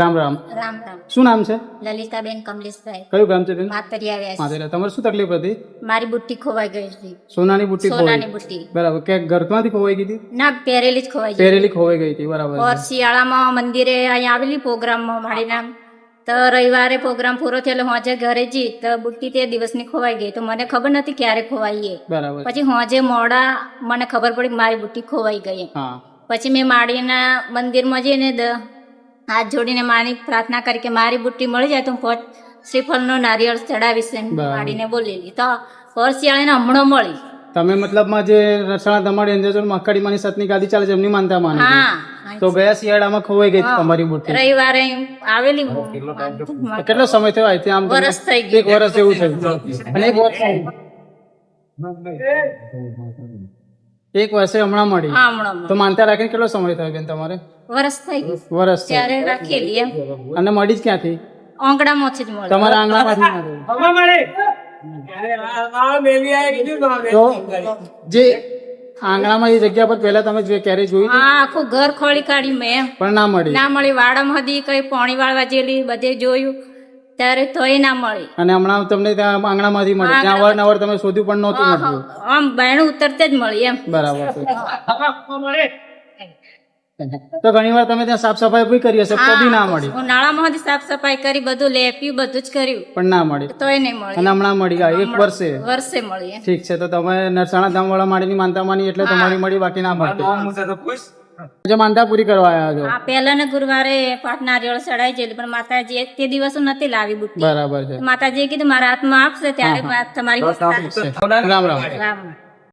રામ રામ. રામ રામ. શું નામ છે? લલિતાબેન કમલેશભાઈ. કયું ગામ છે બેન? માતરિયા વ્યાસ માતરિયા તમારે શું તકલીફ હતી? મારી બુટ્ટી ખોવાઈ ગઈ હતી. સોનાની બુટ્ટી સોનાની બુટ્ટી. બરાબર. કે ઘરમાંથી ખોવાઈ ગઈ હતી? ના પહેરેલી જ ખોવાઈ ગઈ. પહેરેલી ખોવાઈ ગઈ હતી. બરાબર. ઓર શિયાળામાં મંદિરે અહીંયા આવેલી પ્રોગ્રામમાં મારી નામ તો રવિવારે પ્રોગ્રામ પૂરો થયો એટલે હોજે ઘરે જી તો બુટ્ટી તે દિવસની ખોવાઈ ગઈ. તો મને ખબર નથી ક્યારે ખોવાઈ એ બરાબર. પછી હોજે મોડા મને ખબર પડી કે મારી બુટ્ટી ખોવાઈ ગઈ. પછી મેં માળીના મંદિરમાં જઈને હાથ જોડીને માની પ્રાર્થના કરી કે મારી બુટ્ટી મળી જાય તો હું શ્રીફળનો નારિયેળ ચડાવીશ એમ. માડીને બોલેલી. તો પરશિયાળીને હમણાં મળી. તમે મતલબમાં જે રસાણા તમારી અંદર મક્કાડી માની સતની ગાદી ચાલે છે એમની માનતા માની તો ગયા શિયાળામાં ખોવાઈ ગઈ તમારી બુટ્ટી? રવિવારે આવેલી. કેટલો સમય થયો અહીંથી આમ વર્ષ વરસ થઈ ગયું. એક વર્ષ જેવું થયું. અને એક વર્ષ એક વર્ષે હમણાં મળી. હા હમણાં તો માનતા રાખીને કેટલો સમય થયો બેન તમારે? વર્ષ થઈ ગયું. વર્ષ ત્યારે રાખેલી એમ. અને મળી જ ક્યાંથી? ઓંગણામાંથી જ મળી. તમારા આંગણામાંથી મળી. જે આંગણામાં એ જગ્યા પર પહેલા તમે જે ક્યારે જોઈ? હા આખું ઘર ખોળી કાઢ્યું મેં. પણ ના મળી. ના મળી. વાડામાં હતી કઈ પાણી વાળવા જેલી બધે જોયું. ત્યારે તોય ના મળી. અને હમણાં તમને ત્યાં આંગણામાંથી મળી. ત્યાં અવારનવાર તમે શોધ્યું પણ નહોતું મળ્યું આમ બાયણું ઉતરતે જ મળી એમ. બરાબર છે. તો ઘણી વાર તમે ત્યાં સાફ સફાઈ બી કરી હશે તો બી ના મળી. ઉનાળામાં સાફ સફાઈ કરી બધું લેપ્યું બધું જ કર્યું. પણ ના મળી. તોય નહીં મળી. અને હમણાં મળી ગયા એક વર્ષે. વર્ષે મળી ઠીક છે તો તમે નરસાણા ધામ વાળા માડીની માનતા માની એટલે તમારી મળી બાકી ના મળતી. જે માનતા પૂરી કરવા આવ્યા છો? પહેલાના ગુરુવારે પાઠ નારિયેળ ચડાઈ ગયેલી પણ માતાજી તે દિવસો નથી લાવી બુટ્ટી. બરાબર છે. માતાજીએ કીધું મારા હાથમાં આપશે ત્યારે તમારી રામ. રામ રામ.